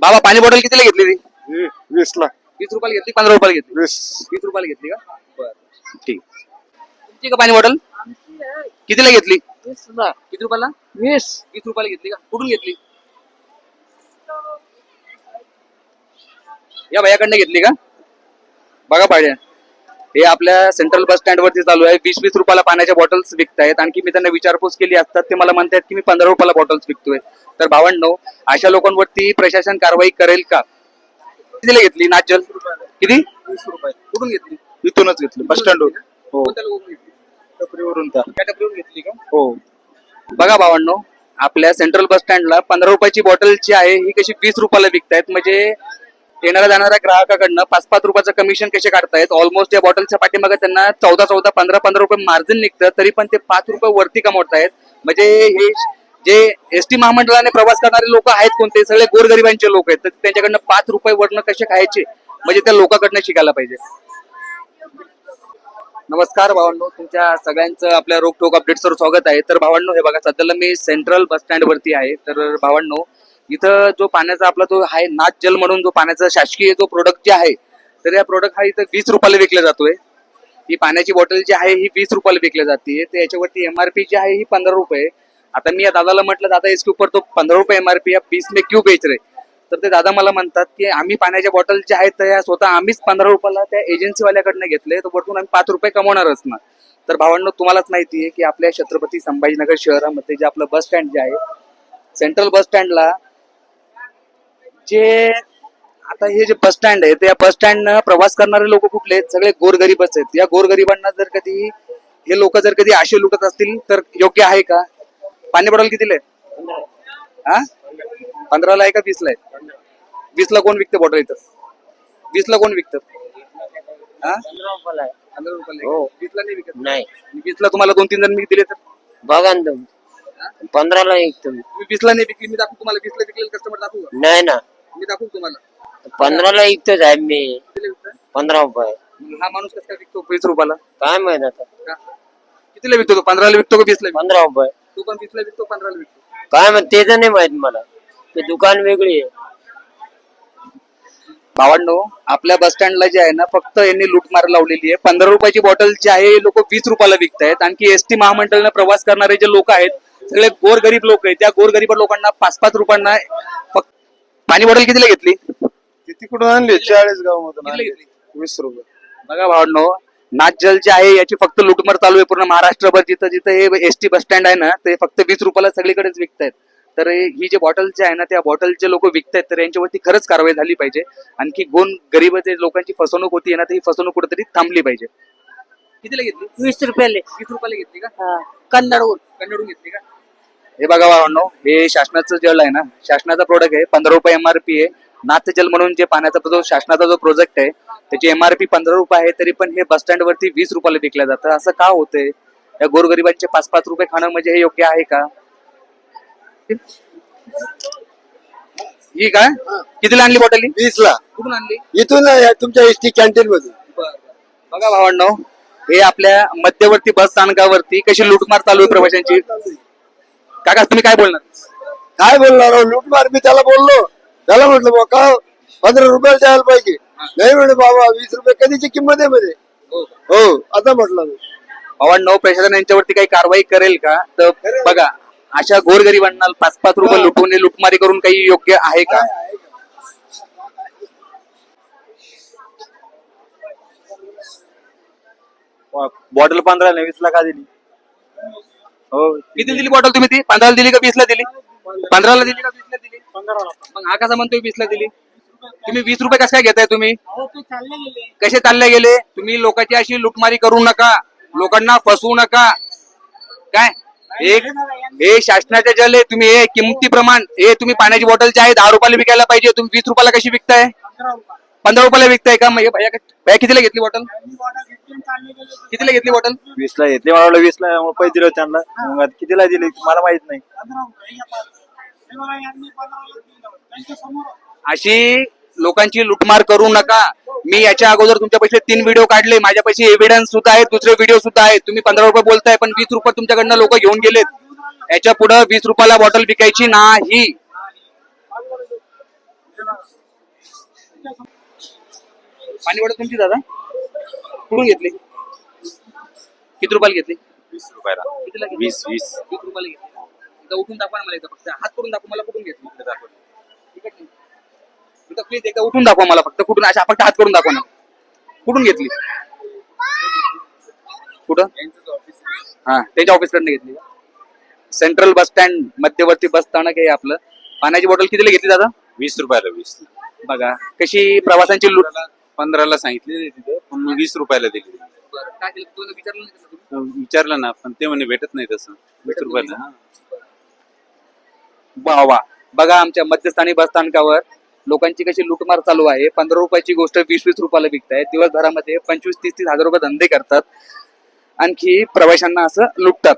बाबा पाणी बॉटल कितीला घेतली ती? वीस ला वीस रुपयाला घेतली पंधरा रुपयाला घेतली? वीस. वीस रुपयाला घेतली का? बरं. ठीक. तुमची का पाणी बॉटल कितीला घेतली? किती रुपयाला? वीस. वीस रुपयाला घेतली का? कुठून घेतली? या भैयाकडनं घेतली का? बघा पाहिजे हे आपल्या सेंट्रल बस स्टँड वरती चालू आहे. वीस वीस रुपयाला पाण्याच्या बॉटल्स विकतायत. आणखी मी त्यांना विचारपूस केली असतात ते मला म्हणतात की मी पंधरा रुपयाला बॉटल्स विकतोय. तर भावंडो अशा लोकांवरती प्रशासन कारवाई करेल का? कितीला घेतली? नाचल? किती? वीस रुपये. कुठून घेतली? इथूनच घेतलं. बस स्टँड हो. टपरीवरून घेतली का? हो. बघा भावांनो आपल्या सेंट्रल बस स्टँडला पंधरा रुपयाची बॉटल जी आहे ही कशी वीस रुपयाला विकतायत. म्हणजे येणाऱ्या जाणाऱ्या ग्राहकाकडनं पाच पाच रुपयाचं कमिशन कसे काढतायत? ऑलमोस्ट या बॉटलच्या पाठीमागे त्यांना चौदा चौदा पंधरा पंधरा रुपये मार्जिन निघतं तरी पण ते पाच रुपये वरती कमवतायत. म्हणजे हे जे एस टी महामंडळाने प्रवास करणारे लोक आहेत कोणते? सगळे गोरगरिबांचे लोक आहेत. तर त्यांच्याकडनं पाच रुपये वरनं कसे खायचे? म्हणजे त्या लोकांकडनं शिकायला पाहिजे. नमस्कार भावांनो. तुमच्या सगळ्यांचं आपल्या रोकटोक अपडेट्सवर स्वागत आहे. तर भावांनो हे बघा सध्याला मी सेंट्रल बस स्टँड वरती आहे. तर भावांनो इथं जो पाण्याचा आपला जो आहे नाच जल म्हणून जो पाण्याचा शासकीय जो प्रोडक्ट जे आहे तर या प्रोडक्ट हा इथं वीस रुपयाला विकला जातोय. ही पाण्याची बॉटल जी आहे ही वीस रुपयाला विकली जाते. तर याच्यावरती एमआरपी जी आहे ही पंधरा रुपये आता मी या दादाला म्हटलं दादा इसके ऊपर तो पंधरा रुपये एमआरपी या बीस मे क्यू बेच रहे? तर ते दादा मला म्हणतात की आम्ही पाण्याच्या बॉटल ज्या आहेत त्या स्वतः आम्हीच पंधरा रुपयाला त्या एजन्सीवाल्याकडनं घेतले. तर वरतून आम्ही पाच रुपये कमवणारच ना. तर भावांनो तुम्हालाच माहिती आहे की आपल्या छत्रपती संभाजीनगर शहरामध्ये जे आपलं बस स्टँड जे आहे सेंट्रल बस स्टँडला जे आता हे जे बस स्टँड आहे त्या बस स्टँड प्रवास करणारे लोक कुठले आहेत? सगळे गोरगरीबच आहेत. या गोरगरिबांना जर कधी हे लोक जर कधी आशे लुटत असतील तर योग्य आहे का? पाणी बॉटल कितीला आहे हा? पंधराला आहे का वीसला आहे वीसला कोण विकतं बॉटल इथं? वीसला कोण विकतं? हा? पंधरा रुपयाला आहे. वीसला नाही विकत? नाही. वीसला तुम्हाला दोन तीन जण मी दिले तर? बघा ना तुम्ही. पंधराला एक तुम्ही वीसला नाही विकली मी दाखवू तुम्हाला. वीसला विकलेले कस्टमर दाखवू? नाही ना. मी दाखवू तुम्हाला. पंधराला एकतोच आहे मी. कितीला विकतं? पंधरा रुपये. मग हा माणूस कसं विकतो? वीस रुपयाला? काय माहीत आता? का? कितीला विकतो तो? पंधराला विकतो का वीसला विकतो? पंधरा रुपये. तो पण वीसला विकतो पंधराला विकतो? काय माहीत ते तर नाही माहीत मला. ते दुकान वेगळी आहे. भावांनो आपल्या बस स्टँडला जे आहे ना फक्त यांनी लूटमार लावलेली आहे. पंधरा रुपयाची बॉटल जी आहे हे लोक वीस रुपयाला विकतायत. आणखी एस टी महामंडळाने प्रवास करणारे जे लोक आहेत सगळे गोरगरीब लोक आहेत. त्या गोरगरीब लोकांना पाच पाच रुपयांना फक्त पाणी बॉटल कितीला घेतली? ती तिकडून आणली? चाळीस गाव मधून? वीस रुपये. बघा भावांनो नाच जल जे आहे याची फक्त लूटमार चालू आहे पूर्ण महाराष्ट्रभर. जिथं जिथं हे एस टी बस स्टँड आहे ना ते फक्त वीस रुपयाला सगळीकडेच विकतायत. तर ही जे बॉटल जे आहे ना त्या बॉटल जे लोक विकतायत तर यांच्यावरती खरंच कारवाई झाली पाहिजे. आणखी गोन गरीब जे लोकांची फसवणूक होती ना तर ही फसवणूक कुठेतरी थांबली पाहिजे. कितीला घेतली? वीस रुपयाले. वीस रुपयाला घेतली का? हा, कन्नडहून. कन्नडून घेतली का? हे बघा भावांनो हे शासनाचं जल आहे ना शासनाचा प्रोडक्ट आहे पंधरा रुपये एमआरपी आहे. नाथ जल म्हणून जे पाण्याचा जो शासनाचा जो प्रोजेक्ट आहे त्याची एमआरपी पंधरा रुपये आहे तरी पण हे बस स्टँड वरती वीस रुपयाला विकलं जातं असं का होतंय? या गोरगरिबांचे पाच पाच रुपये खाणं म्हणजे हे योग्य आहे का? ही काय? कितीला आणली बॉटल? वीस ला कुठून आणली? इथून तुमच्या एस टी कॅन्टीन मधून बघा भावांनो हे आपल्या मध्यवर्ती बस स्थानकावरती कशी लूटमार चालू आहे प्रवाशांची? काका तुम्ही काय बोलणार? काय बोलणार अहो, लूटमार मी त्याला बोललो. त्याला म्हटलं बा का पंधरा रुपयाला द्यायला पाहिजे? नाही म्हणे बाबा वीस रुपये कधीची किंमत आहे मध्ये हो. आता म्हटलं मी. भावांनो प्रशासन यांच्यावरती काही कारवाई करेल का? तर बघा अशा गोरगरिबांना पाच पाच रुपये लुटून लुटमारी करून काही योग्य आहे का? बॉटल पंधरा वीस ला का दिली? हो किती दिली बॉटल तुम्ही ती? पंधराला दिली का वीसला दिली? पंधराला दिली का वीसला दिली? मग हा कसा म्हणतोय वीसला दिली? तुम्ही वीस रुपये कसं काय घेताय तुम्ही? कसे चालले गेले? तुम्ही लोकांची अशी लुटमारी करू नका. लोकांना फसवू नका. काय? एक हे शासनाचे जल आहे. तुम्ही हे किमती प्रमाण हे तुम्ही पाण्याची बॉटल जे आहे दहा रुपयाला विकायला पाहिजे. तुम्ही वीस रुपयाला कशी विकताय? पंधरा रुपयाला विकताय का? मग हे भैया भैया कितीला घेतली बॉटल कितीला घेतली बॉटल वीस ला घेतले मला वाटलं वीस ला मग पैसे दिले त्यांना. मग आता कितीला दिले? मला माहीत नाही. अशी लोकांची लुटमार करू नका. मी याच्या अगोदर तुमच्या पैसे तीन व्हिडिओ काढले. माझ्या पैसे एव्हिडन्स सुद्धा आहेत दुसरे व्हिडिओ सुद्धा आहेत. तुम्ही पंधरा रुपये बोलताय पण वीस रुपये तुमच्याकडनं लोक घेऊन गेलेत. याच्यापुढे वीस रुपयाला बॉटल विकायची नाही. पाणी बॉटल तुमची दादा? कुठून घेतली? किती रुपयाला घेतली? वीस रुपयाला. कितीला घेतली? वीस वीस. वीस रुपयाला घेतली? एकदा उठून दाखवा ना मला एकदा फक्त. हात करून दाखवा मला कुठून घेतली? इकडे दाखवा. इकडे. एकदा प्लीज एकदा उठून दाखवा मला फक्त. कुठून अशा फक्त हात करून दाखवा ना. कुठून घेतली? कुठं? हा त्यांच्या ऑफिस कडनं घेतली. सेंट्रल बस स्टँड मध्यवर्ती बस स्थानक आहे आपलं. पाण्याची बॉटल कितीला घेतली दादा? वीस रुपयाला वीस. बघा कशी प्रवासांची लूट पंधराला सांगितले तिथे पण मग वीस रुपयाला दिली. काय केलं? तुला विचारलं नाही का तुम्ही? विचारलं ना पण ते म्हणे भेटत नाही तसं. वीस रुपयाला. हा. वा वा बघा आमच्या मध्यस्थानी बस स्थानकावर लोकांची कशी लूटमार चालू आहे. पंधरा रुपयाची गोष्ट वीस वीस रुपयाला विकताय. दिवसभरामध्ये पंचवीस तीस तीस हजार रुपये धंदे करतात. आणखी प्रवाशांना असं लुटतात.